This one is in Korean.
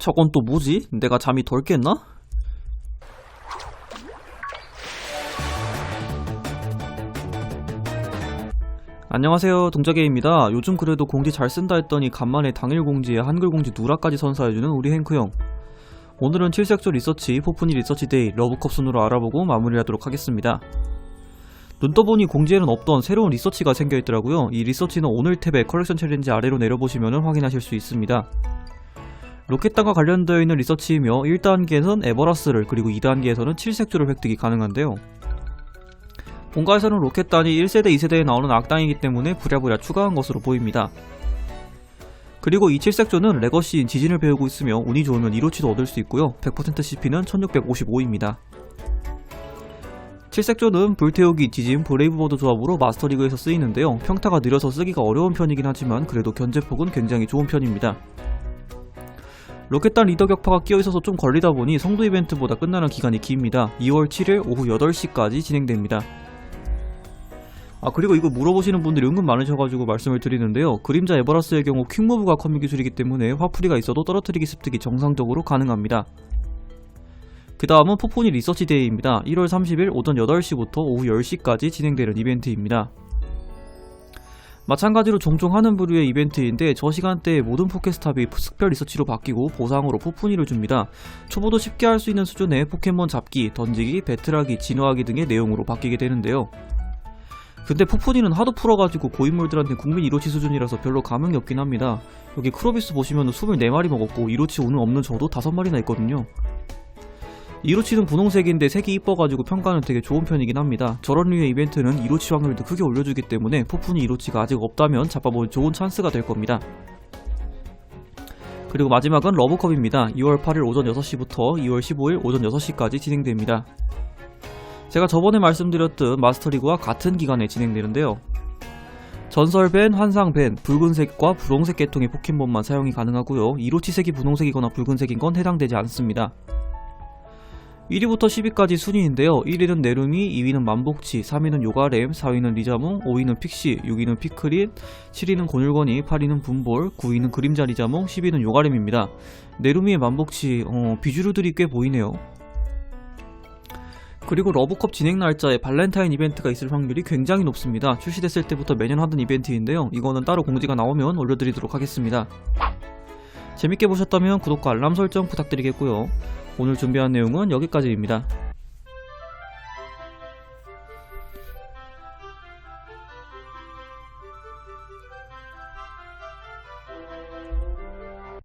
저건 또 뭐지? 내가 잠이 덜 깼나? 안녕하세요. 동자개입니다. 요즘 그래도 공지 잘 쓴다 했더니 간만에 당일 공지에 한글 공지 누라까지 선사해주는 우리 행크형. 오늘은 칠색조 리서치, 포프니 리서치 데이, 러브컵 순으로 알아보고 마무리하도록 하겠습니다. 눈 떠보니 공지에는 없던 새로운 리서치가 생겨있더라고요. 이 리서치는 오늘 탭의 컬렉션 챌린지 아래로 내려보시면 확인하실 수 있습니다 로켓단과 관련되어 있는 리서치이며 1단계에선 에버라스를 그리고 2단계에서는 칠색조를 획득이 가능한데요 본가에서는 로켓단이 1세대, 2세대에 나오는 악당이기 때문에 부랴부랴 추가한 것으로 보입니다. 그리고 이 칠색조는 레거시인 지진을 배우고 있으며 운이 좋으면 1호치도 얻을 수 있고요. 100% CP는 1655입니다. 칠색조는 불태우기, 지진, 브레이브버드 조합으로 마스터리그에서 쓰이는데요. 평타가 느려서 쓰기가 어려운 편이긴 하지만 그래도 견제폭은 굉장히 좋은 편입니다. 로켓단 리더 격파가 끼어있어서 좀 걸리다 보니 성도 이벤트보다 끝나는 기간이 깁니다. 2월 7일 오후 8시까지 진행됩니다. 아 그리고 이거 물어보시는 분들이 은근 많으셔가지고 말씀을 드리는데요 그림자 에버라스의 경우 퀵무브가 커뮤 기술이기 때문에 화풀이가 있어도 떨어뜨리기 습득이 정상적으로 가능합니다 그 다음은 포포니 리서치 데이입니다 1월 30일 오전 8시부터 오후 10시까지 진행되는 이벤트입니다 마찬가지로 종종 하는 부류의 이벤트인데 저 시간대에 모든 포켓스탑이 특별 리서치로 바뀌고 보상으로 포푸니를 줍니다. 초보도 쉽게 할 수 있는 수준의 포켓몬 잡기, 던지기, 배틀하기, 진화하기 등의 내용으로 바뀌게 되는데요. 근데 푸푸니는 하도 풀어가지고 고인물들한테 국민 1호치 수준이라서 별로 감흥이 없긴 합니다. 여기 크로비스 보시면 24마리 먹었고 1호치 오늘 없는 저도 5마리나 있거든요. 1호치는 분홍색인데 색이 이뻐가지고 평가는 되게 좋은 편이긴 합니다. 저런 류의 이벤트는 1호치 확률도 크게 올려주기 때문에 푸푸니 1호치가 아직 없다면 잡아볼 좋은 찬스가 될 겁니다. 그리고 마지막은 러브컵입니다. 2월 8일 오전 6시부터 2월 15일 오전 6시까지 진행됩니다. 제가 저번에 말씀드렸듯 마스터리그와 같은 기간에 진행되는데요. 전설밴, 환상밴, 붉은색과 분홍색 계통의 포켓몬만 사용이 가능하고요. 1호치색이 분홍색이거나 붉은색인 건 해당되지 않습니다. 1위부터 10위까지 순위인데요. 1위는 네루미, 2위는 만복치, 3위는 요가렘, 4위는 리자몽, 5위는 픽시, 6위는 피크린, 7위는 곤율건이, 8위는 분볼, 9위는 그림자 리자몽, 10위는 요가렘입니다. 네루미의 만복치, 어, 비주류들이 꽤 보이네요. 그리고 러브컵 진행 날짜에 발렌타인 이벤트가 있을 확률이 굉장히 높습니다. 출시됐을 때부터 매년 하던 이벤트인데요. 이거는 따로 공지가 나오면 올려드리도록 하겠습니다. 재밌게 보셨다면 구독과 알람 설정 부탁드리겠고요. 오늘 준비한 내용은 여기까지입니다.